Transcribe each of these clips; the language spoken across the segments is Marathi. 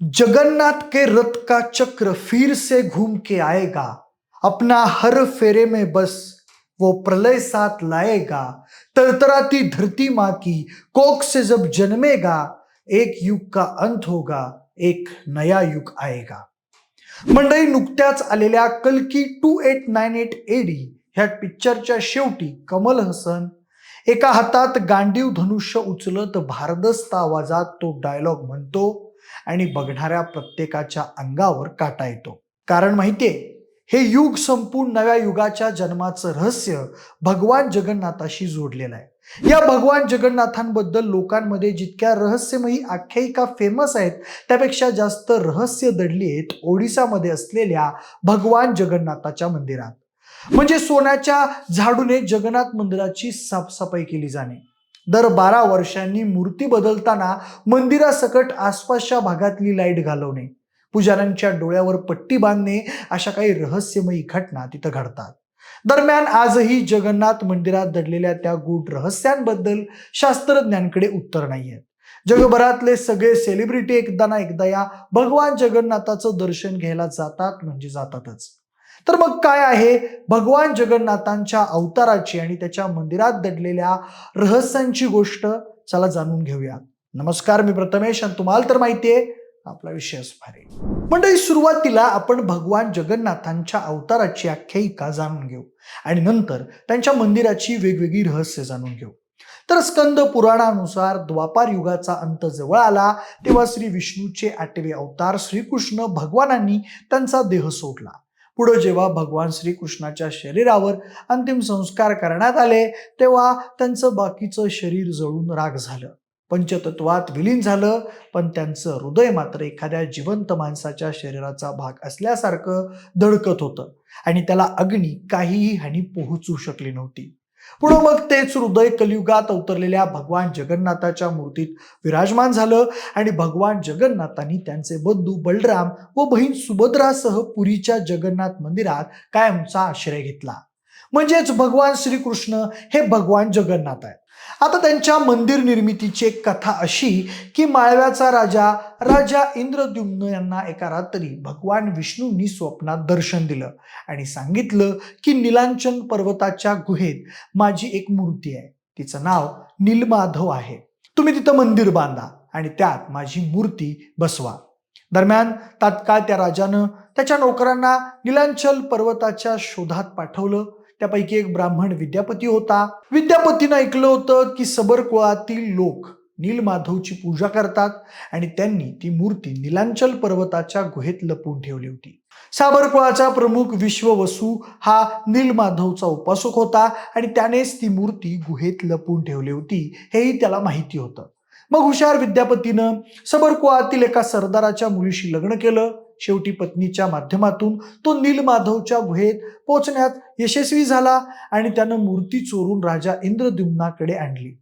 जगन्नाथ के रथ का चक्र फिर से घूम के आएगा। अपना हर फेरे में बस वो प्रलय साथ लाएगा। तरतराती धरती माँ की कोक से जब जन्मेगा एक युग का अंत होगा एक नया युग आएगा। मंडळी नुकत्याच आलेल्या कलकी two eight nine eight AD ह्या पिक्चरच्या शेवटी कमल हसन एका हातात गांडीव धनुष्य उचलत भारदस्त आवाजात तो डायलॉग म्हणतो आणि बघणाऱ्या प्रत्येकाच्या अंगावर काटा येतो. कारण माहितीये हे युग संपून नव्या युगाच्या जन्माचं रहस्य भगवान जगन्नाथाशी जोडलेलं आहे. या भगवान जगन्नाथांबद्दल लोकांमध्ये जितक्या रहस्यमयी आख्यायिका फेमस आहेत त्यापेक्षा जास्त रहस्य दडली आहेत ओडिसामध्ये असलेल्या भगवान जगन्नाथाच्या मंदिरात. म्हणजे सोन्याच्या झाडूने जगन्नाथ मंदिराची साफसफाई केली जाणे. दर बारा वर्षांनी मूर्ती बदलताना मंदिरासकट आसपासच्या भागातली लाइट घालवणे पुजाऱ्यांच्या डोळ्यावर पट्टी बांधणे अशा काही रहस्यमयी घटना तिथं घडतात. दरम्यान आजही जगन्नाथ मंदिरात दडलेल्या त्या गूढ रहस्यांबद्दल शास्त्रज्ञांकडे उत्तर नाही आहेत जगभरातले सगळे सेलिब्रिटी एकदा ना एकदा या भगवान जगन्नाथाचं दर्शन घ्यायला जातात म्हणजे जातातच. तर मग काय आहे? भगवान जगन्नाथांच्या अवताराची आणि त्याच्या मंदिरात दडलेल्या रहस्यांची गोष्ट चला जाणून घेऊया. नमस्कार मी प्रथमेश आणि तुम्हाला तर माहितीये आपला विषयच भारी. मंडळी सुरुवातीला आपण भगवान जगन्नाथांच्या अवताराची आख्यायिका जाणून घेऊ आणि नंतर त्यांच्या मंदिराची वेगवेगळी रहस्य जाणून घेऊ. तर स्कंद पुराणानुसार द्वापार युगाचा अंत जवळ आला तेव्हा श्री विष्णूचे आठवे अवतार श्रीकृष्ण भगवानांनी त्यांचा देह सोडला. पुढे जेव्हा भगवान श्रीकृष्णाच्या शरीरावर अंतिम संस्कार करण्यात आले तेव्हा त्यांचं बाकीचं शरीर जळून राग झालं. पंचतत्वात विलीन झालं पण त्यांचं हृदय मात्र एखाद्या जिवंत माणसाच्या शरीराचा भाग असल्यासारखं धडकत होतं आणि त्याला अग्नी काहीही हानी पोहोचू शकली नव्हती. पुढं मग तेच हृदय कलियुगात अवतरलेल्या भगवान जगन्नाथाच्या मूर्तीत विराजमान झालं आणि भगवान जगन्नाथांनी त्यांचे बंधू बलराम व बहीण सुभद्रासह पुरीच्या जगन्नाथ मंदिरात कायमचा आश्रय घेतला. म्हणजेच भगवान श्रीकृष्ण हे भगवान जगन्नाथ आहेत. आता त्यांच्या मंदिर निर्मितीची एक कथा अशी की माळव्याचा राजा राजा इंद्रद्युम्न यांना एका रात्री भगवान विष्णूंनी स्वप्नात दर्शन दिलं आणि सांगितलं की निलांचन पर्वताच्या गुहेत माझी एक मूर्ती आहे. तिचं नाव नीलमाधव आहे. तुम्ही तिथं मंदिर बांधा आणि त्यात माझी मूर्ती बसवा. दरम्यान तात्काळ त्या राजानं त्याच्या नोकरांना निलांचल पर्वताच्या शोधात पाठवलं त्यापैकी एक ब्राह्मण विद्यापती होता. विद्यापतीनं ऐकलं होतं की सबर कुळातील लोक नीलमाधवची पूजा करतात आणि त्यांनी ती मूर्ती नीलांचल पर्वताच्या गुहेत लपवून ठेवली होती. साबर कुळाचा प्रमुख विश्ववसू हा नीलमाधवचा उपासक होता आणि त्यानेच ती मूर्ती गुहेत लपवून ठेवली होती हेही त्याला माहिती होतं. मग हुशार विद्यापतीनं सबर कुळातील एका सरदाराच्या मुलीशी लग्न केलं. शेवटी पत्नीच्या माध्यमातून तो नीलमाधवच्या गुहेत पोचण्यात यशस्वी झाला आणि त्यानं मूर्ती चोरून राजा इंद्रद्युम्नाकडे आणली.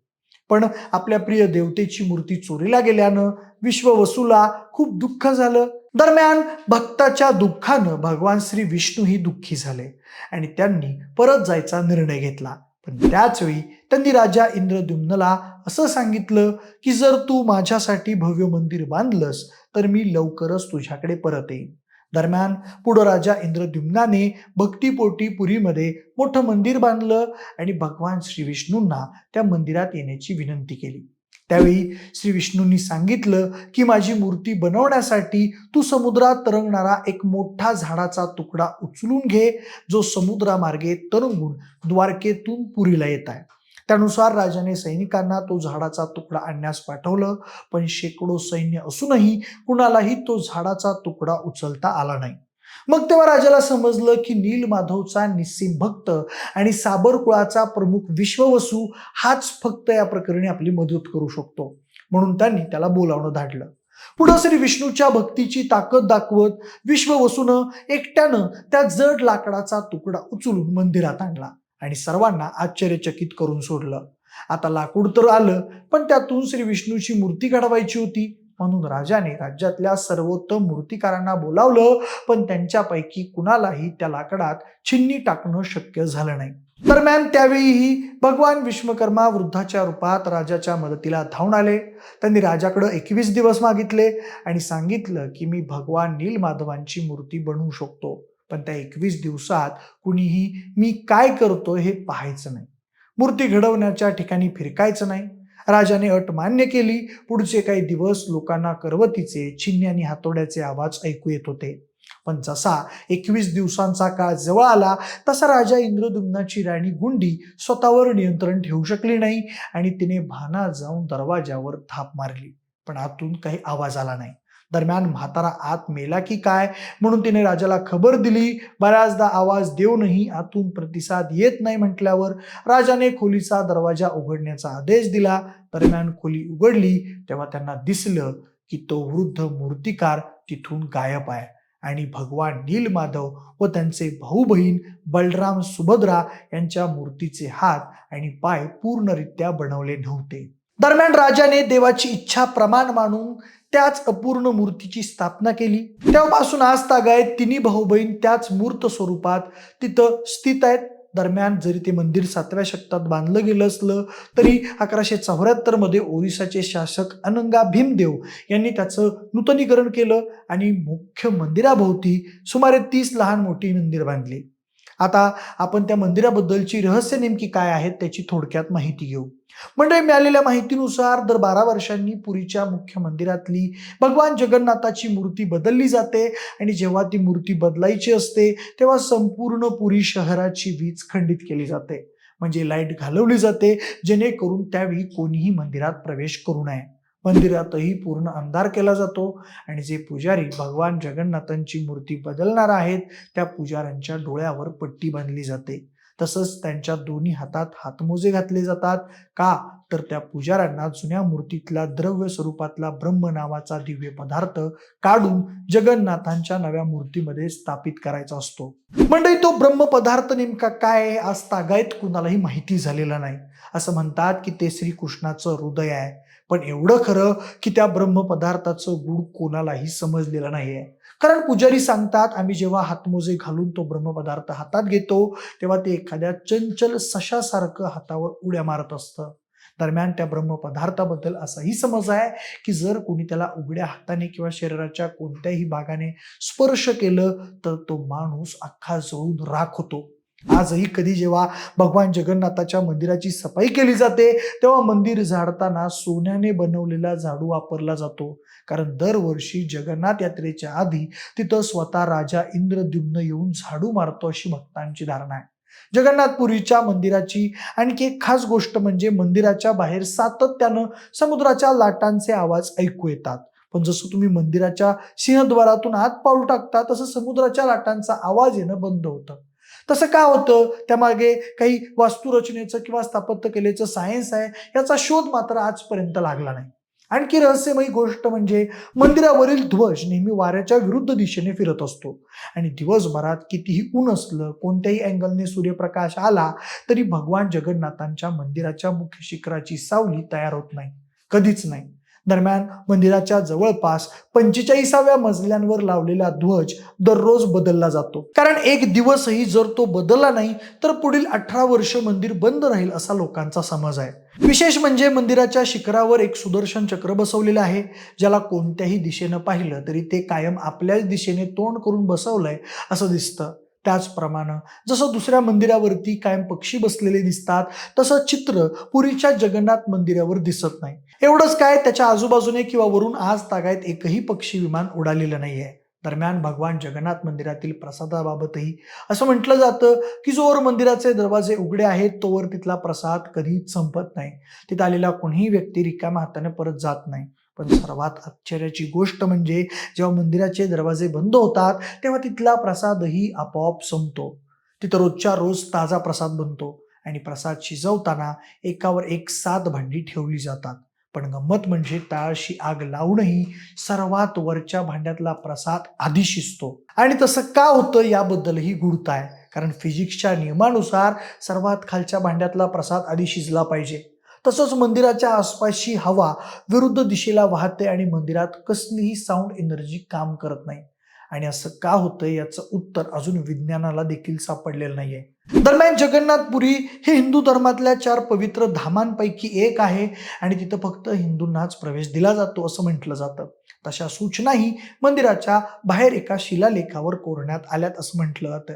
पण आपल्या प्रिय देवतेची मूर्ती चोरीला गेल्यानं विश्ववसूला खूप दुःख झालं. दरम्यान भक्ताच्या दुःखानं भगवान श्री विष्णू ही दुःखी झाले आणि त्यांनी परत जायचा निर्णय घेतला. पण त्याचवेळी त्यांनी राजा इंद्रद्युम्नला असं सांगितलं की जर तू माझ्यासाठी भव्य मंदिर बांधलंस तर मी लवकरच तुझ्याकडे परत येईन दरम्यान पुढं राजा इंद्रद्युम्नाने भक्तीपोटी पुरीमध्ये मोठं मंदिर बांधलं आणि भगवान श्री विष्णूंना त्या मंदिरात येण्याची विनंती केली. त्यावेळी श्री विष्णूंनी सांगितलं की माझी मूर्ती बनवण्यासाठी तू समुद्रात तरंगणारा एक मोठा झाडाचा तुकडा उचलून घे जो समुद्रामार्गे तरंगून द्वारकेतून पुरीला येत आहे. त्यानुसार राजाने सैनिकांना तो झाडाचा तुकडा आणण्यास पाठवलं पण शेकडो सैन्य असूनही कुणालाही तो झाडाचा तुकडा उचलता आला नाही. मग तेव्हा राजाला समजलं की नील माधवचा निस्सीम भक्त आणि साबर कुळाचा प्रमुख विश्ववसू हाच फक्त या प्रकरणी आपली मदत करू शकतो म्हणून त्यांनी त्याला बोलावणं धाडलं. पुढं श्री विष्णूच्या भक्तीची ताकद दाखवत विश्ववसून एकट्यानं त्या जड लाकडाचा तुकडा उचलून मंदिरात आणला. आणि सर्वांना आश्चर्यचकित करून सोडलं. आता लाकूड तर आलं पण त्यातून श्री विष्णूची मूर्ती घडवायची होती. म्हणून राजाने राज्यातल्या सर्वोत्तम मूर्तिकारांना बोलावलं पण त्यांच्यापैकी कुणालाही त्या लाकडात छिन्नी टाकणं शक्य झालं नाही. दरम्यान त्यावेळीही भगवान विश्वकर्मा वृद्धाच्या रूपात राजाच्या मदतीला धावून आले. त्यांनी राजाकडं एकवीस दिवस मागितले आणि सांगितलं की मी भगवान नीलमाधवांची मूर्ती बनवू शकतो. पण त्या एकवीस दिवसात कुणीही मी काय करतो हे पाहायचं नाही. मूर्ती घडवण्याच्या ठिकाणी फिरकायचं नाही. राजाने अट मान्य केली. पुढचे काही दिवस लोकांना करवतीचे छिन्नी आणि हातोड्याचे आवाज ऐकू येत होते. पण जसा एकवीस दिवसांचा काळ जवळ आला तसा राजा इंद्रदुम्नाची राणी गुंडी स्वतःवर नियंत्रण ठेवू शकली नाही आणि तिने भाना जाऊन दरवाजावर थाप मारली. पण आतून काही आवाज आला नाही. दरम्यान म्हातारा आत मेला की काय? म्हणून तिने राजाला खबर दिली. बऱ्याचदा आवाज देऊनही आतून प्रतिसाद येत नाही म्हटल्यावर राजाने खोलीचा दरवाजा उघडण्याचा आदेश दिला. दरम्यान खोली उघडली. तेव्हा त्यांना दिसलं की तो वृद्ध मूर्तिकार तिथून गायब आहे. आणि भगवान नीलमाधव व त्यांचे भाऊ बहीण बलराम सुभद्रा यांच्या मूर्तीचे हात आणि पाय पूर्णरित्या बनवले नव्हते. दरम्यान राजाने देवाची इच्छा प्रमाण मानून त्याच अपूर्ण मूर्तीची स्थापना केली. तेव्हापासून आज तागायत तिन्ही भाऊ बहीण त्याच मूर्त स्वरूपात तिथं स्थित आहेत. दरम्यान जरी ते मंदिर सातव्या शतकात बांधलं गेलं असलं तरी अकराशे चौऱ्याहत्तरमध्ये ओरिसाचे शासक अनंगा भीमदेव यांनी त्याचं नूतनीकरण केलं आणि मुख्य मंदिराभोवती सुमारे तीस लहान मोठी मंदिर बांधली. आता आपण त्या मंदिराबद्दलची रहस्य नेमकी काय आहेत त्याची थोडक्यात माहिती घेऊ. मंडळी मिळालेल्या माहितीनुसार दर बारा वर्षांनी पुरीच्या मुख्य मंदिरातली भगवान जगन्नाथाची मूर्ती बदलली जाते आणि जेव्हा ती मूर्ती बदलायची असते तेव्हा संपूर्ण पुरी शहराची वीज खंडित केली जाते. म्हणजे लाइट घालवली जाते जेणेकरून त्यावेळी कोणीही मंदिरात प्रवेश करू नये. मंदिरातही पूर्ण अंधार केला जातो. आणि जे पुजारी भगवान जगन्नाथांची मूर्ती बदलणार आहेत त्या पुजाऱ्यांच्या डोळ्यावर पट्टी बांधली जाते. तसंच त्यांच्या दोन्ही हातात हातमोजे घातले जातात. का? तर त्या पुजाऱ्यांना जुन्या मूर्तीतला द्रव्य स्वरूपातला ब्रह्म नावाचा दिव्य पदार्थ काढून जगन्नाथांच्या नव्या मूर्तीमध्ये स्थापित करायचा असतो. म्हणजे तो ब्रह्म पदार्थ नेमका काय आहे? आज तागायत कुणालाही माहिती झालेला नाही. असं म्हणतात की ते श्रीकृष्णाचं हृदय आहे. पण एवढं खरं की त्या ब्रह्मपदार्थाचं गुण कोणालाही समजलेलं नाही आहे कारण पुजारी सांगतात आम्ही जेव्हा हातमोजे घालून तो ब्रह्मपदार्थ हातात घेतो तेव्हा ते एखाद्या चंचल सशासारखं हातावर उड्या मारत असतं. दरम्यान त्या ब्रह्मपदार्थाबद्दल असाही समज आहे की जर कोणी त्याला उघड्या हाताने किंवा शरीराच्या कोणत्याही भागाने स्पर्श केलं तर तो माणूस अख्खा जळून राख होतो. आजही कधी जेव्हा भगवान जगन्नाथाच्या मंदिराची सफाई केली जाते तेव्हा मंदिर झाडताना सोन्याने बनवलेला झाडू वापरला जातो. कारण दरवर्षी जगन्नाथ यात्रेच्या आधी तिथं स्वतः राजा इंद्रद्युम्न येऊन झाडू मारतो अशी भक्तांची धारणा आहे. जगन्नाथपुरीच्या मंदिराची आणखी एक खास गोष्ट म्हणजे मंदिराच्या बाहेर सातत्यानं समुद्राच्या लाटांचे आवाज ऐकू येतात. पण जसं तुम्ही मंदिराच्या सिंहद्वारातून आत पाऊल टाकता तसं समुद्राच्या लाटांचा आवाज येणं बंद होतं. तसं का होतं? त्यामागे काही वास्तुरचनेचं किंवा स्थापत्यकलेचं सायन्स आहे याचा शोध मात्र आजपर्यंत लागला नाही. आणखी रहस्यमयी गोष्ट म्हणजे मंदिरावरील ध्वज नेहमी वाऱ्याच्या विरुद्ध दिशेने फिरत असतो. आणि दिवसभरात कितीही ऊन असलं कोणत्याही अँगलने सूर्यप्रकाश आला तरी भगवान जगन्नाथांच्या मंदिराच्या मुख्य शिखराची सावली तयार होत नाही. कधीच नाही. दरम्यान मंदिराच्या जवळपास पंचेचाळीसाव्या मजल्यांवर लावलेला ध्वज दररोज बदलला जातो. कारण एक दिवसही जर तो बदलला नाही तर पुढील अठरा वर्ष मंदिर बंद राहील असा लोकांचा समज आहे. विशेष म्हणजे मंदिराच्या शिखरावर एक सुदर्शन चक्र बसवलेलं आहे ज्याला कोणत्याही दिशेनं पाहिलं तरी ते कायम आपल्याच दिशेने तोंड करून बसवलंय असं दिसतं. त्याचप्रमाणे जसं दुसऱ्या मंदिरावरती कायम पक्षी बसलेले दिसतात तसं चित्र पुरीच्या जगन्नाथ मंदिरावर दिसत नाही. एवढंच काय त्याच्या आजूबाजूने किंवा वरून आज तागायत एकही पक्षी विमान उडालेलं नाही आहे दरम्यान भगवान जगन्नाथ मंदिरातील प्रसादाबाबतही असं म्हटलं जातं की जोवर मंदिराचे दरवाजे उघडे आहेत तोवर तिथला प्रसाद कधीच संपत नाही. तिथं आलेला कोणीही व्यक्ती रिकाम्या हाताने परत जात नाही. पण सर्वात आश्चर्याची गोष्ट म्हणजे जेव्हा मंदिराचे दरवाजे बंद होतात तेव्हा तिथला प्रसादही आपोआप संपतो. तिथं रोजच्या रोज ताजा प्रसाद बनतो आणि प्रसाद शिजवताना एकावर एक सात भांडी ठेवली जातात. पण गंमत म्हणजे तळाशी आग लावूनही सर्वात वरच्या भांड्यातला प्रसाद आधी शिजतो. आणि तसं का होतं याबद्दलही गुढता आहे कारण फिजिक्सच्या नियमानुसार सर्वात खालच्या भांड्यातला प्रसाद आधी शिजला पाहिजे. तसंच मंदिराच्या आसपासची हवा विरुद्ध दिशेला वाहते आणि मंदिरात कसलीही साऊंड एनर्जी काम करत नाही. आणि असं का होतं याचं उत्तर अजून विज्ञानाला देखील सापडलेलं नाहीये. दरम्यान जगन्नाथपुरी हे हिंदू धर्मातल्या चार पवित्र धामांपैकी एक आहे आणि तिथं फक्त हिंदूंनाच प्रवेश दिला जातो असं म्हटलं जातं. तशा सूचनाही मंदिराच्या बाहेर एका शिलालेखावर कोरण्यात आल्यात असं म्हटलं जातं.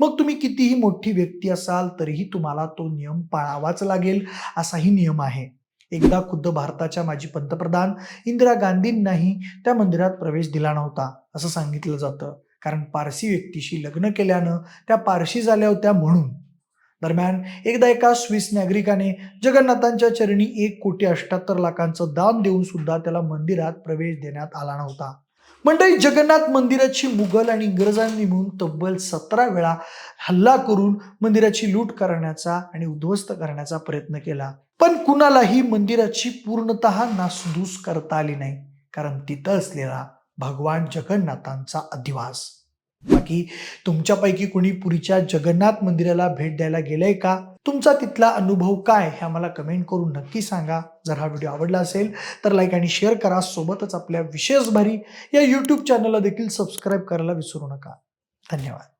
मग तुम्ही कितीही मोठी व्यक्ती असाल तरीही तुम्हाला तो नियम पाळावाच लागेल असाही नियम आहे. एकदा खुद्द भारताच्या माजी पंतप्रधान इंदिरा गांधींनाही त्या मंदिरात प्रवेश दिला नव्हता असं सांगितलं जातं. कारण पारसी व्यक्तीशी लग्न केल्यानं त्या पारशी झाल्या होत्या म्हणून. दरम्यान एकदा एका स्विस नागरिकाने जगन्नाथांच्या चरणी एक कोटी अठ्याहत्तर लाखांचं दान देऊन सुद्धा त्याला मंदिरात प्रवेश देण्यात आला नव्हता. मंडळी जगन्नाथ मंदिराची मुघल आणि इंग्रजांनी मिळून तब्बल सतरा वेळा हल्ला करून मंदिराची लूट करण्याचा आणि उद्ध्वस्त करण्याचा प्रयत्न केला. पण कुणालाही मंदिराची पूर्णतः नासधूस करता आली नाही कारण तिथं असलेला भगवान जगन्नाथांचा अधिवास. बाकी तुमच्यापैकी कुणी पुरीच्या जगन्नाथ मंदिराला भेट द्यायला गेलंय का? तुमचा तिथला अनुभव काय हे आम्हाला कमेंट करून नक्की सांगा. जर हा व्हिडिओ आवडला असेल तर लाईक आणि शेअर करा. सोबतच आपल्या विशेष भारी या यूट्यूब चॅनलला देखील सबस्क्राईब करायला विसरू नका. धन्यवाद.